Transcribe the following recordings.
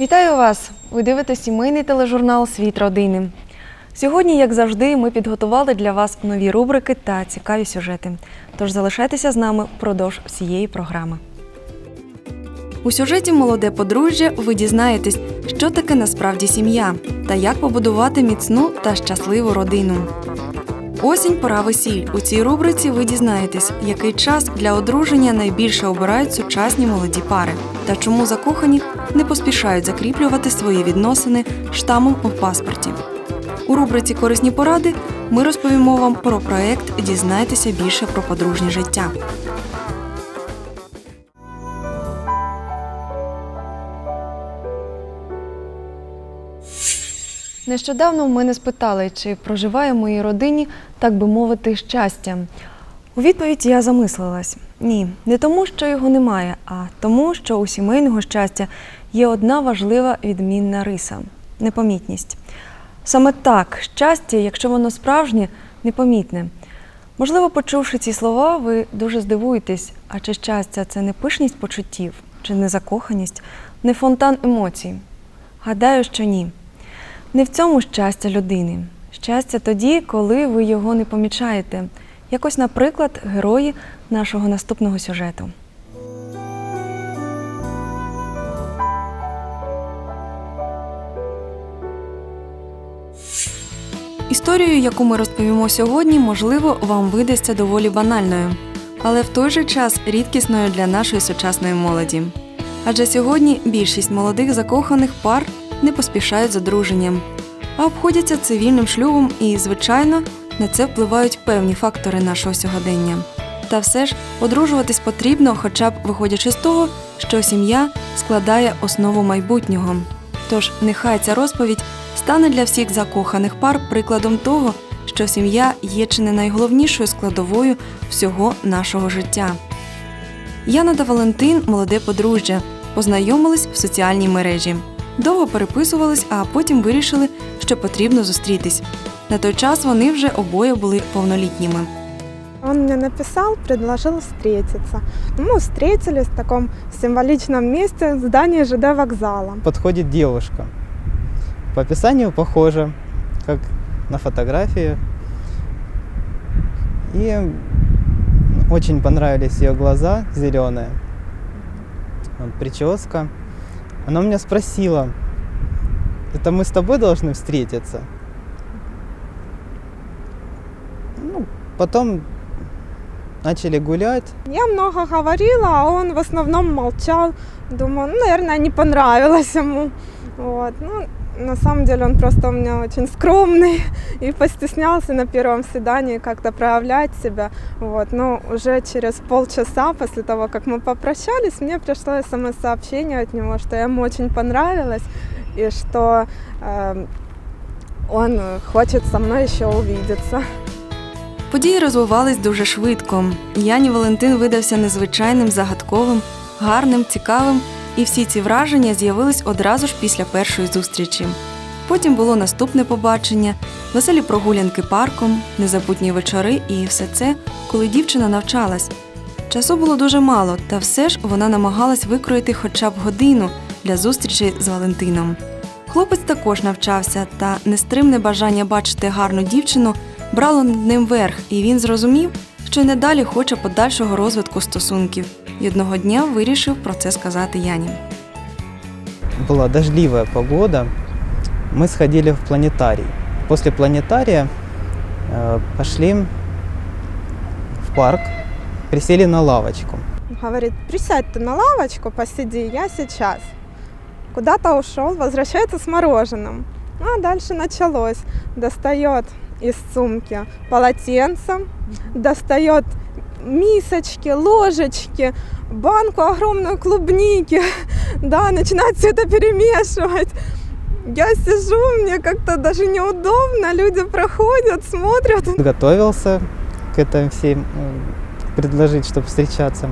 Вітаю вас! Ви дивитесь сімейний тележурнал Світ родини. Сьогодні, як завжди, ми підготували для вас нові рубрики та цікаві сюжети. Тож залишайтеся з нами впродовж всієї програми. У сюжеті Молоде подружжя ви дізнаєтесь, що таке насправді сім'я та як побудувати міцну та щасливу родину. Осінь пора весіль. У цій рубриці ви дізнаєтесь, який час для одруження найбільше обирають сучасні молоді пари та чому закохані не поспішають закріплювати свої відносини штамом у паспорті. У рубриці Корисні поради ми розповімо вам про проект Дізнайтеся більше про подружнє життя. Нещодавно в мене спитали, чи проживає в моїй родині, так би мовити, щастя. У відповідь я замислилась: ні, не тому, що його немає, а тому, що у сімейного щастя є одна важлива відмінна риса непомітність. Саме так, щастя, якщо воно справжнє, непомітне. Можливо, почувши ці слова, ви дуже здивуєтесь, а чи щастя це не пишність почуттів, чи не закоханість, не фонтан емоцій? Гадаю, що ні. Не в цьому щастя людини. Щастя тоді, коли ви його не помічаєте. Якось, наприклад, герої нашого наступного сюжету. Історію, яку ми розповімо сьогодні, можливо, вам видасться доволі банальною, але в той же час рідкісною для нашої сучасної молоді. Адже сьогодні більшість молодих закоханих пар не поспішають з одруженням, а обходяться цивільним шлюбом і, звичайно, на це впливають певні фактори нашого сьогодення. Та все ж одружуватись потрібно, хоча б виходячи з того, що сім'я складає основу майбутнього. Тож нехай ця розповідь стане для всіх закоханих пар прикладом того, що сім'я є чи не найголовнішою складовою всього нашого життя. Яна та Валентин молоде подружжя, познайомились в соціальній мережі. Довго переписувались, а потім вирішили, що потрібно зустрітись. На той час вони вже обоє були повнолітніми. Он мне написал, предложил встретиться. Мы встретились в таком символичном месте в здании ЖД вокзала. подходит девушка. По описанию похожа, как на фотографии. И очень понравились ее глаза зеленые. Прическа. Она у меня спросила, это мы с тобой должны встретиться? Ну, потом начали гулять. Я много говорила, а он в основном молчал. Думаю, ну, наверное, не понравилось ему. Вот. Ну, на самом деле он просто у меня очень скромный и постеснялся на первом свидании как-то проявлять себя. Вот. Но уже через полчаса после того, как мы попрощались, мне пришло смс-сообщение от него, что я ему очень понравилась и что э, он хочет со мной еще увидеться. Події розвивались дуже швидко. Яні Валентин видався незвичайним, загадковим, гарним, цікавим, і всі ці враження з'явились одразу ж після першої зустрічі. Потім було наступне побачення, веселі прогулянки парком, незабутні вечори і все це, коли дівчина навчалась. Часу було дуже мало, та все ж вона намагалась викроїти хоча б годину для зустрічі з Валентином. Хлопець також навчався, та нестримне бажання бачити гарну дівчину брало над ним верх, і він зрозумів, що й надалі хоче подальшого розвитку стосунків. І одного дня вирішив про це сказати Яні. Была дождливая погода. Мы сходили в планетарий. После планетария э, пошли в парк, присели на лавочку. Говорит, присядь ты на лавочку, посиди, я сейчас. Куда-то ушел, возвращается с мороженым. Ну, а дальше началось. Достает из сумки полотенце, достает мисочки, ложечки, банку огромную клубники, да, начинает все это перемешивать. Я сижу, мне как-то даже неудобно, люди проходят, смотрят. Готовился к этому всем предложить, чтобы встречаться.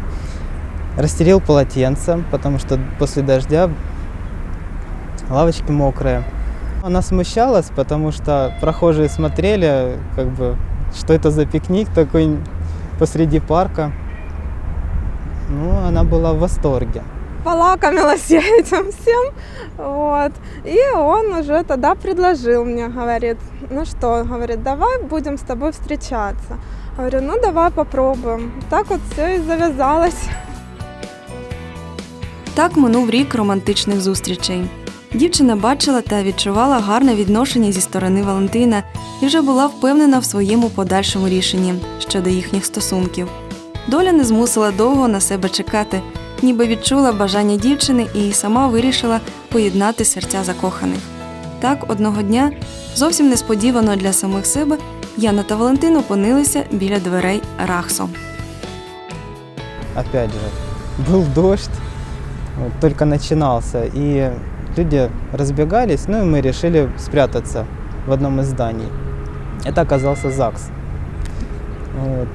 Расстелил полотенце, потому что после дождя лавочки мокрые. Она смущалась, потому что прохожие смотрели, как бы, что это за пикник такой посреди парка. Ну, она была в восторге. полакомилась я этим всем. Вот. И он уже тогда предложил мне, говорит, ну что, говорит, давай будем с тобой встречаться. Говорю, ну давай попробуем. Так вот все и завязалось. Так минув рік романтичних зустрічей. Дівчина бачила та відчувала гарне відношення зі сторони Валентина і вже була впевнена в своєму подальшому рішенні щодо їхніх стосунків. Доля не змусила довго на себе чекати, ніби відчула бажання дівчини і сама вирішила поєднати серця закоханих. Так, одного дня, зовсім несподівано для самих себе, Яна та Валентин опинилися біля дверей Рахсо. Опять же, был дождь, вот, только начинался, и люди разбегались, ну и мы решили спрятаться в одном из зданий. Это оказался ЗАГС. Вот.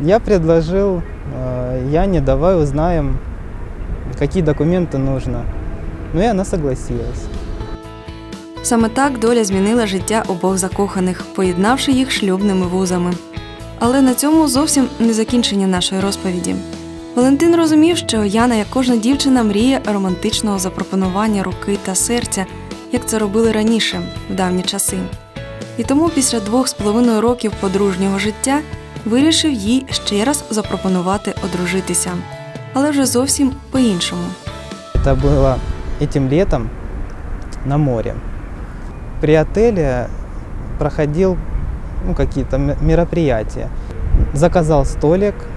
Я предложил э, Яне, давай узнаем, какие документы нужно. Ну и она согласилась. Саме так доля змінила життя обох закоханих, поєднавши їх шлюбними вузами. Але на цьому зовсім не закінчення нашої розповіді. Валентин розумів, що Яна, як кожна дівчина, мріє романтичного запропонування руки та серця, як це робили раніше, в давні часи. І тому після двох з половиною років подружнього життя вирішив їй ще раз запропонувати одружитися, але вже зовсім по-іншому. Это было этим летом на море. При отеле проходил ну, какие-то м- мероприятия. Заказал столик э,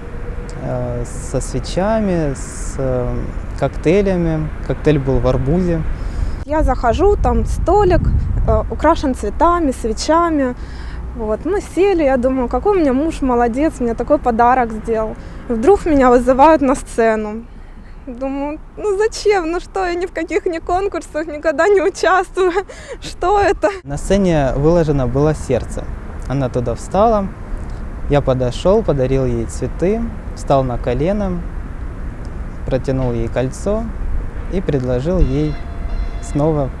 Со свечами, с э, коктейлями. Коктейль был в арбузе. Я захожу, там столик э, украшен цветами, свечами. Вот, мы сели, я думаю, какой у меня муж молодец, мне такой подарок сделал. Вдруг меня вызывают на сцену. Думаю, ну зачем, ну что, я ни в каких ни конкурсах никогда не участвую. Что это? На сцене выложено было сердце. Она туда встала. Я подошел, подарил ей цветы, встал на колено, протянул ей кольцо и предложил ей снова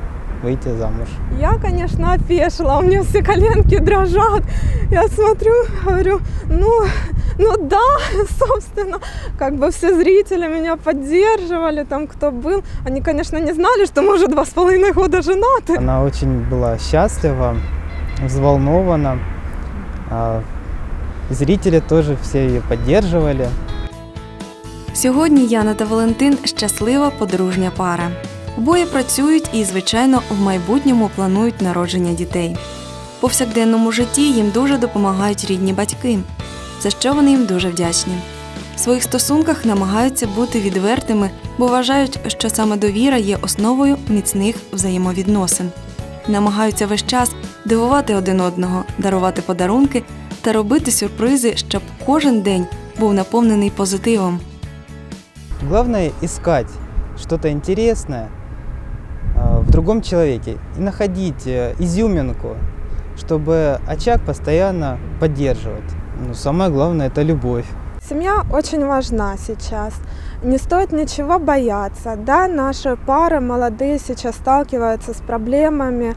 выйти замуж. Я, конечно, опешила, у меня все коленки дрожат. Я смотрю, говорю, ну, ну да, собственно, как бы все зрители меня поддерживали, там кто был. Они, конечно, не знали, что мы уже два с половиной года женаты. Она очень была счастлива, взволнована. А Зрители тоже все ее поддерживали. Сьогодні Яна та Валентин щаслива подружня пара. Обоє працюють і, звичайно, в майбутньому планують народження дітей. В повсякденному житті їм дуже допомагають рідні батьки, за що вони їм дуже вдячні. В своїх стосунках намагаються бути відвертими, бо вважають, що саме довіра є основою міцних взаємовідносин. Намагаються весь час дивувати один одного, дарувати подарунки та робити сюрпризи, щоб кожен день був наповнений позитивом. Главное искать что-то интересное а, в другом человеке и находить э, изюминку, чтобы очаг постоянно поддерживать. Ну, самое главное это любовь. Семья очень важна сейчас. Не стоит ничего бояться. Да, наши пары молодые сейчас сталкиваются с проблемами,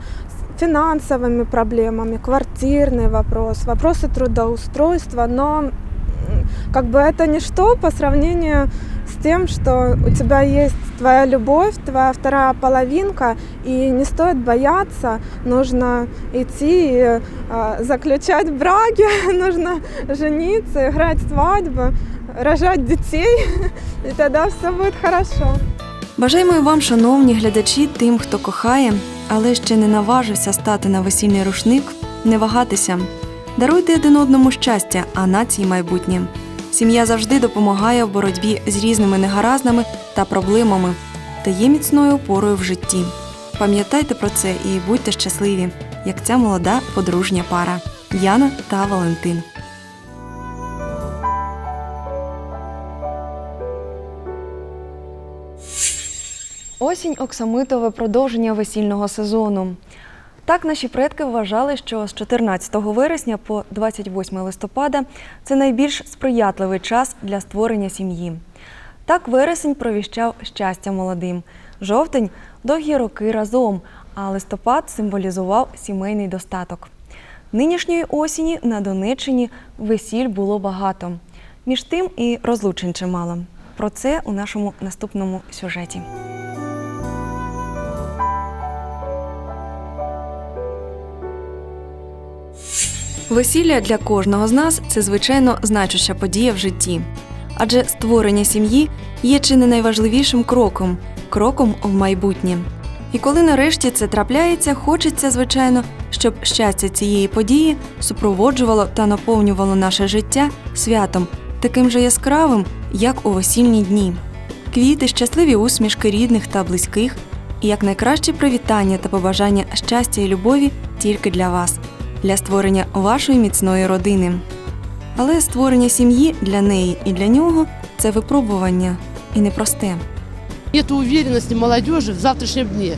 финансовыми проблемами, квартирный вопрос, вопросы трудоустройства, но м, как бы это ничто по сравнению с тем, что у тебя есть твоя любовь, твоя вторая половинка, и не стоит бояться, нужно идти и а, заключать браки, нужно жениться, играть свадьбы, рожать детей, и тогда все будет хорошо. Бажаємо і вам, шановні глядачі, тим, хто кохає, але ще не наважився стати на весільний рушник, не вагатися. Даруйте один одному щастя, а нації майбутнє. Сім'я завжди допомагає в боротьбі з різними негаразнами та проблемами та є міцною опорою в житті. Пам'ятайте про це і будьте щасливі, як ця молода подружня пара Яна та Валентин. Осінь оксамитове продовження весільного сезону. Так наші предки вважали, що з 14 вересня по 28 листопада це найбільш сприятливий час для створення сім'ї. Так вересень провіщав щастя молодим, жовтень довгі роки разом, а листопад символізував сімейний достаток. Нинішньої осені на Донеччині весіль було багато. Між тим і розлучень чимало. Про це у нашому наступному сюжеті. Весілля для кожного з нас це звичайно значуща подія в житті. Адже створення сім'ї є чи не найважливішим кроком, кроком в майбутнє. І коли нарешті це трапляється, хочеться, звичайно, щоб щастя цієї події супроводжувало та наповнювало наше життя святом, таким же яскравим, як у весільні дні. Квіти, щасливі усмішки рідних та близьких, і як найкраще привітання та побажання щастя і любові тільки для вас, для створення вашої міцної родини. Але створення сім'ї для неї і для нього це випробування і непросте. Нет уверенности молодежи в завтрашнем дне.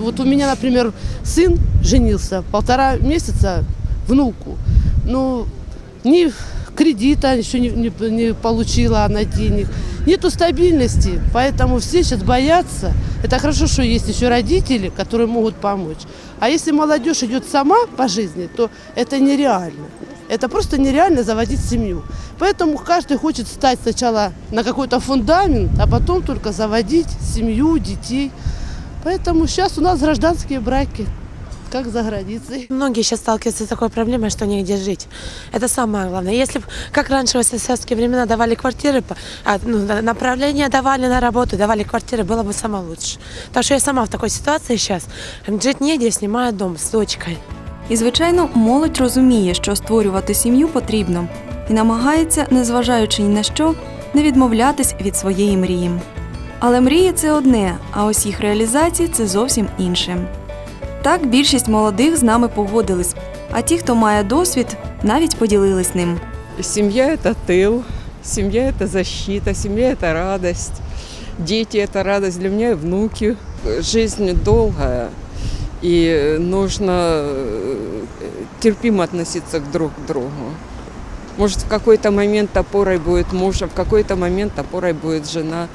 Вот у меня, например, сын женился полтора месяца внуку. Ну, ни кредита еще не, не- не получила она денег. Нету стабильности, поэтому все сейчас боятся. Это хорошо, что есть еще родители, которые могут помочь. А если молодежь идет сама по жизни, то это нереально. Это просто нереально заводить семью. Поэтому каждый хочет стать сначала на какой-то фундамент, а потом только заводить семью, детей. Поэтому сейчас у нас гражданские браки, как за границей. Многие сейчас сталкиваются с такой проблемой, что негде жить. Это самое главное. Если бы, как раньше в СССРские времена давали квартиры, по- а, ну, на- направление давали на работу, давали квартиры, было бы самое лучшее. Так что я сама в такой ситуации сейчас. Жить негде, снимаю дом с дочкой. І, звичайно, молодь розуміє, що створювати сім'ю потрібно, і намагається, незважаючи ні на що, не відмовлятись від своєї мрії. Але мрії це одне, а ось їх реалізація це зовсім інше. Так більшість молодих з нами погодились, а ті, хто має досвід, навіть поділились ним. Семья – это тыл, семья – это защита, семья – это радость, дети – это радость для меня и внуки. Жизнь долгая, и нужно э, терпимо относиться к друг к другу. Может, в какой-то момент опорой будет муж, а в какой-то момент опорой будет жена.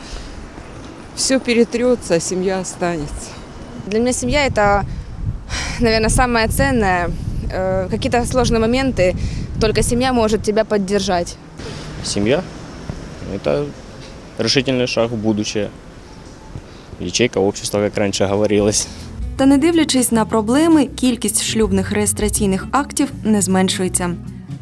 Все перетрется, а семья останется. Для меня семья это, наверное, самое ценное. Э, Какие-то сложные моменты только семья может тебя поддержать. Семья – это решительный шаг в будущее. Ячейка общества, как раньше говорилось. Та не дивлячись на проблеми, кількість шлюбних реєстраційних актів не зменшується.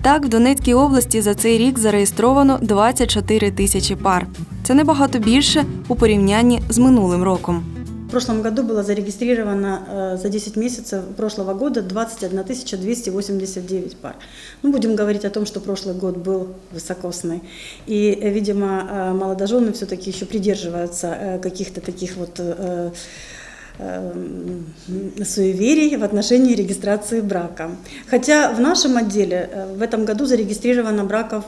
Так, в Донецькій області за цей рік зареєстровано 24 тисячі пар. Це набагато більше у порівнянні з минулим роком. В прошлом году было зарегистрировано э, за 10 месяцев прошлого года 21 289 пар. Ну, будем говорить о том, что прошлый год был высокосный. И, э, видимо, э, молодожены все-таки еще придерживаются каких-то таких вот суеверий в отношении регистрации брака. Хотя в нашем отделе в этом году зарегистрировано браков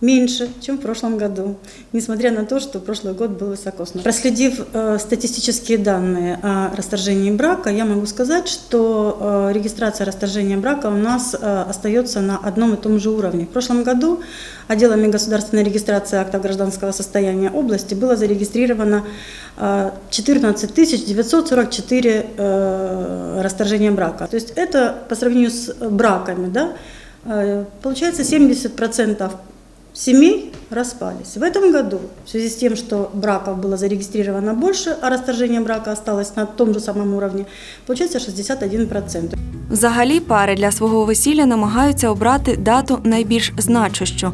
меньше, чем в прошлом году, несмотря на то, что прошлый год был высокосный. Проследив э, статистические данные о расторжении брака, я могу сказать, что э, регистрация расторжения брака у нас э, остается на одном и том же уровне. В прошлом году отделами государственной регистрации актов гражданского состояния области было зарегистрировано э, 14 944 э, расторжения брака. То есть это по сравнению с браками, да, э, получается 70% семей распались. В этом году, в связи с тем, что браков было зарегистрировано больше, а расторжение брака осталось на том же самом уровне, получается 61%. Взагалі, пари для свого весілля намагаються обрати дату найбільш значущу.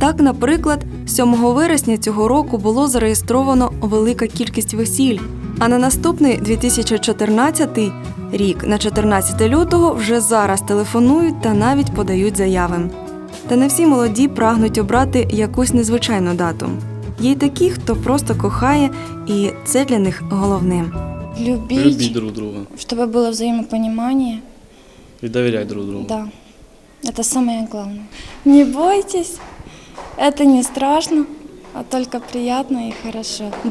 Так, наприклад, 7 вересня цього року було зареєстровано велика кількість весіль, а на наступний 2014 рік, на 14 лютого, вже зараз телефонують та навіть подають заяви. Та не всі молоді прагнуть обрати якусь незвичайну дату. Є й такі, хто просто кохає, і це для них головне. Любить, Любить друг друга чтобы было взаимопонимание. и доверять друг другу. Да, это самое главное. Не бойтесь, это не страшно, а только приятно и хорошо.